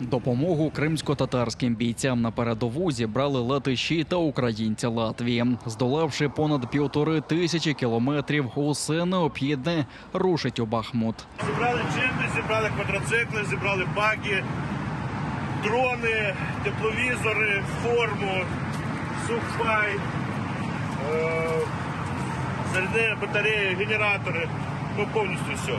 Допомогу кримсько-татарським бійцям на передову зібрали латиші та українці Латвії. Здолавши понад півтори тисячі кілометрів, усе необхідне рушить у Бахмут. Зібрали джипи, зібрали квадроцикли, зібрали баги, дрони, тепловізори, форму, сухпай, е, зарядні батареї, генератори. Ну, повністю все.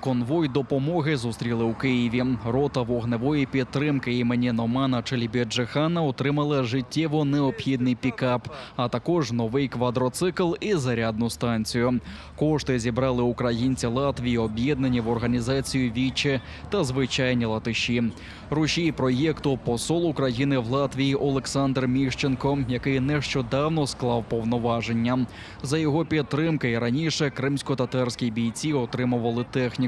Конвой допомоги зустріли у Києві. Рота вогневої підтримки імені Номана Челібєджихана отримала життєво необхідний пікап, а також новий квадроцикл і зарядну станцію. Кошти зібрали українці Латвії, об'єднані в організацію Віче та звичайні латиші. Рушій проєкту посол України в Латвії Олександр Міщенко, який нещодавно склав повноваження. За його підтримки і раніше кримсько-татарські бійці отримували техніку.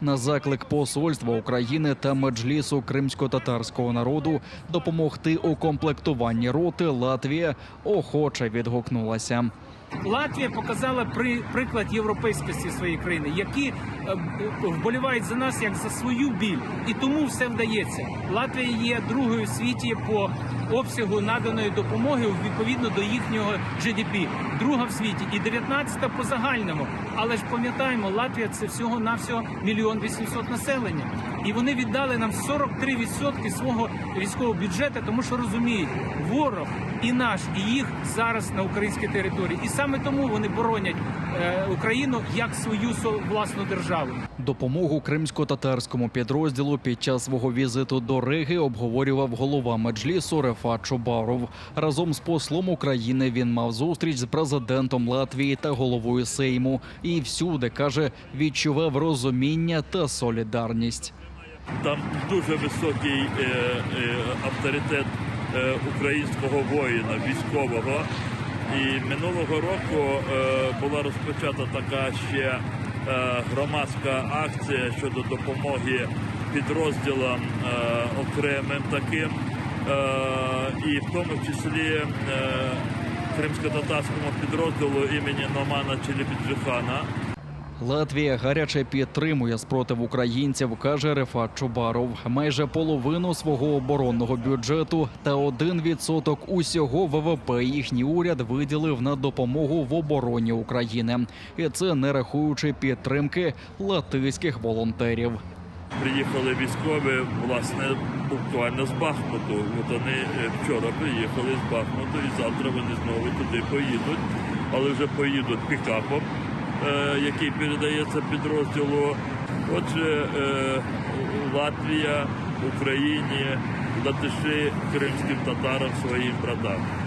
На заклик посольства України та меджлісу кримсько-татарського народу допомогти у комплектуванні роти Латвія охоче відгукнулася. Латвія показала при приклад європейськості своєї країни, які е, вболівають за нас як за свою біль, і тому все вдається. Латвія є другою в світі по обсягу наданої допомоги відповідно до їхнього GDP. друга в світі і 19 по загальному. Але ж пам'ятаємо, Латвія це всього навсього мільйон вісімсот населення, і вони віддали нам 43% свого військового бюджету, тому що розуміють, ворог і наш, і їх зараз на українській території, і саме тому вони боронять е, Україну як свою со- власну державу. Допомогу кримсько-татарському підрозділу під час свого візиту до Риги обговорював голова меджлісу Рефат Чубаров. Разом з послом України він мав зустріч з президентом Латвії та головою Сейму. І всюди каже, відчував розуміння та солідарність. Там дуже високий е, е, авторитет е, українського воїна, військового. І минулого року е, була розпочата така ще е, громадська акція щодо допомоги підрозділам е, окремим таким, і в тому числі кримсько-татарському підрозділу імені Номана Челебіджихана. Латвія гаряче підтримує спротив українців, каже Рефат Чубаров. Майже половину свого оборонного бюджету та 1% усього ВВП їхній уряд виділив на допомогу в обороні України, і це не рахуючи підтримки латиських волонтерів. Приїхали військові, власне, буквально з Бахмуту. От вони е, вчора приїхали з Бахмуту і завтра вони знову туди поїдуть, але вже поїдуть пікапом, який передається підрозділу. Отже, е, Латвія, Україні, латиші кримським татарам своїм братам.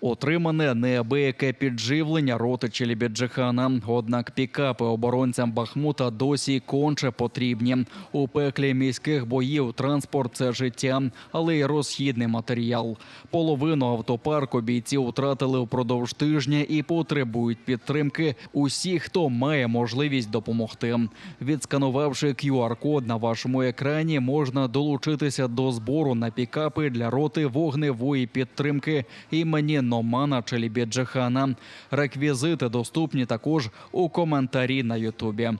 Отримане неабияке підживлення роти Челібіджихана. Однак пікапи оборонцям Бахмута досі конче потрібні. У пеклі міських боїв транспорт це життя, але й розхідний матеріал. Половину автопарку бійці втратили впродовж тижня і потребують підтримки усіх, хто має можливість допомогти. Відсканувавши QR-код на вашому екрані, можна долучитися до збору на пікапи для роти вогневої підтримки імені Номана Челібєджихана. Реквізити доступні також у коментарі на Ютубі.